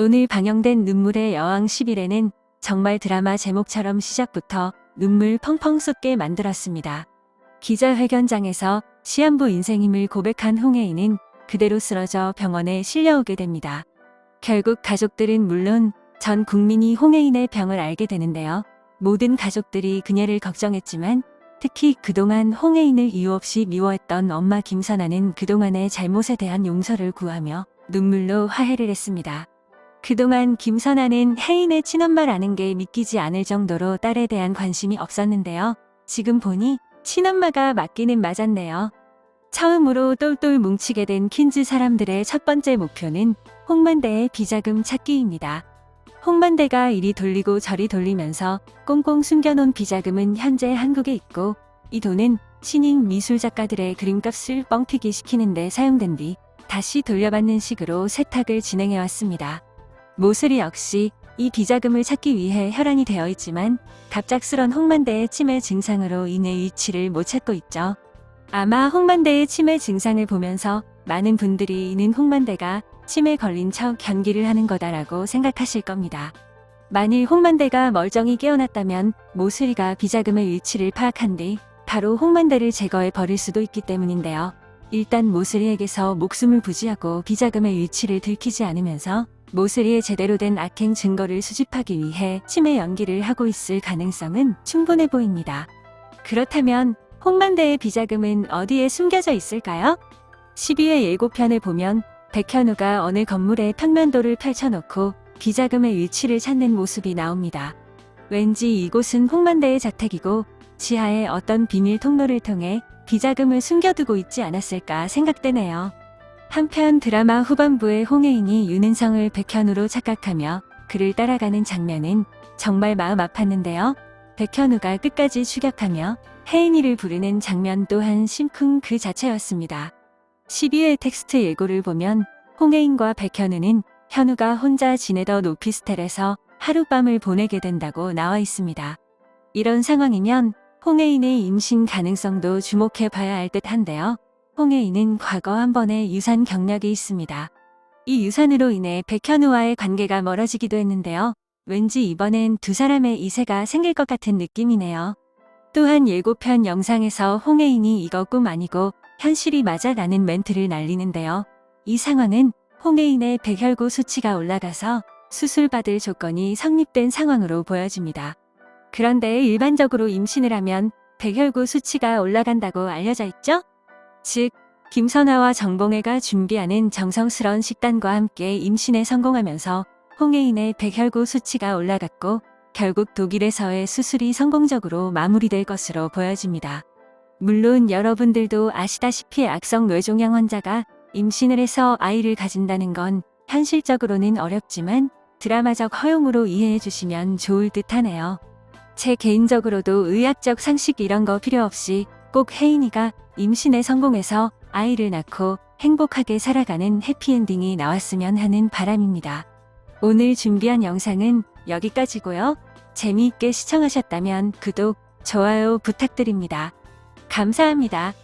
오늘 방영된 눈물의 여왕 10일에는 정말 드라마 제목처럼 시작부터 눈물 펑펑 쏟게 만들었습니다. 기자회견장에서 시한부 인생임을 고백한 홍혜인은 그대로 쓰러져 병원에 실려오게 됩니다. 결국 가족들은 물론 전 국민이 홍혜인의 병을 알게 되는데요. 모든 가족들이 그녀를 걱정했지만 특히 그동안 홍혜인을 이유 없이 미워했던 엄마 김선아는 그동안의 잘못에 대한 용서를 구하며 눈물로 화해를 했습니다. 그동안 김선아는 혜인의 친엄마라는 게 믿기지 않을 정도로 딸에 대한 관심이 없었는데요. 지금 보니 친엄마가 맞기는 맞았네요. 처음으로 똘똘 뭉치게 된 킨즈 사람들의 첫 번째 목표는 홍만대의 비자금 찾기입니다. 홍만대가 이리 돌리고 저리 돌리면서 꽁꽁 숨겨놓은 비자금은 현재 한국에 있고 이 돈은 신인 미술 작가들의 그림값을 뻥튀기 시키는 데 사용된 뒤 다시 돌려받는 식으로 세탁을 진행해 왔습니다. 모슬이 역시 이 비자금을 찾기 위해 혈안이 되어 있지만 갑작스런 홍만대의 치매 증상으로 인해 위치를 못 찾고 있죠. 아마 홍만대의 치매 증상을 보면서 많은 분들이 이는 홍만대가 치매 걸린 척 견기를 하는 거다라고 생각하실 겁니다. 만일 홍만대가 멀쩡히 깨어났다면 모슬이가 비자금의 위치를 파악한 뒤 바로 홍만대를 제거해 버릴 수도 있기 때문인데요. 일단 모슬이에게서 목숨을 부지하고 비자금의 위치를 들키지 않으면서 모슬이의 제대로 된 악행 증거를 수집하기 위해 치매 연기를 하고 있을 가능성은 충분해 보입니다. 그렇다면 홍만대의 비자금은 어디에 숨겨져 있을까요? 12회 예고편을 보면 백현우가 어느 건물의 평면도를 펼쳐놓고 비자금의 위치를 찾는 모습이 나옵니다. 왠지 이곳은 홍만대의 자택이고 지하에 어떤 비밀 통로를 통해 비자금을 숨겨두고 있지 않았을까 생각되네요. 한편 드라마 후반부의 홍혜인이 윤은성을 백현우로 착각하며 그를 따라가는 장면은 정말 마음 아팠는데요. 백현우가 끝까지 추격하며 혜인이를 부르는 장면 또한 심쿵 그 자체였습니다. 12회 텍스트 예고를 보면 홍혜인과 백현우는 현우가 혼자 지내던 오피스텔에서 하룻밤을 보내게 된다고 나와 있습니다. 이런 상황이면 홍혜인의 임신 가능성도 주목해 봐야 할 듯 한데요. 홍혜인은 과거 한 번의 유산 경력이 있습니다. 이 유산으로 인해 백현우와의 관계가 멀어지기도 했는데요. 왠지 이번엔 두 사람의 이세가 생길 것 같은 느낌이네요. 또한 예고편 영상에서 홍혜인이 이거 꿈 아니고 현실이 맞아 라는 멘트를 날리는데요. 이 상황은 홍혜인의 백혈구 수치가 올라가서 수술받을 조건이 성립된 상황으로 보여집니다. 그런데 일반적으로 임신을 하면 백혈구 수치가 올라간다고 알려져 있죠? 즉, 김선아와 정봉혜가 준비하는 정성스러운 식단과 함께 임신에 성공하면서 홍혜인의 백혈구 수치가 올라갔고 결국 독일에서의 수술이 성공적으로 마무리될 것으로 보여집니다. 물론 여러분들도 아시다시피 악성 뇌종양 환자가 임신을 해서 아이를 가진다는 건 현실적으로는 어렵지만 드라마적 허용으로 이해해 주시면 좋을 듯 하네요. 제 개인적으로도 의학적 상식 이런 거 필요 없이 꼭 혜인이가 임신에 성공해서 아이를 낳고 행복하게 살아가는 해피엔딩이 나왔으면 하는 바람입니다. 오늘 준비한 영상은 여기까지고요. 재미있게 시청하셨다면 구독, 좋아요 부탁드립니다. 감사합니다.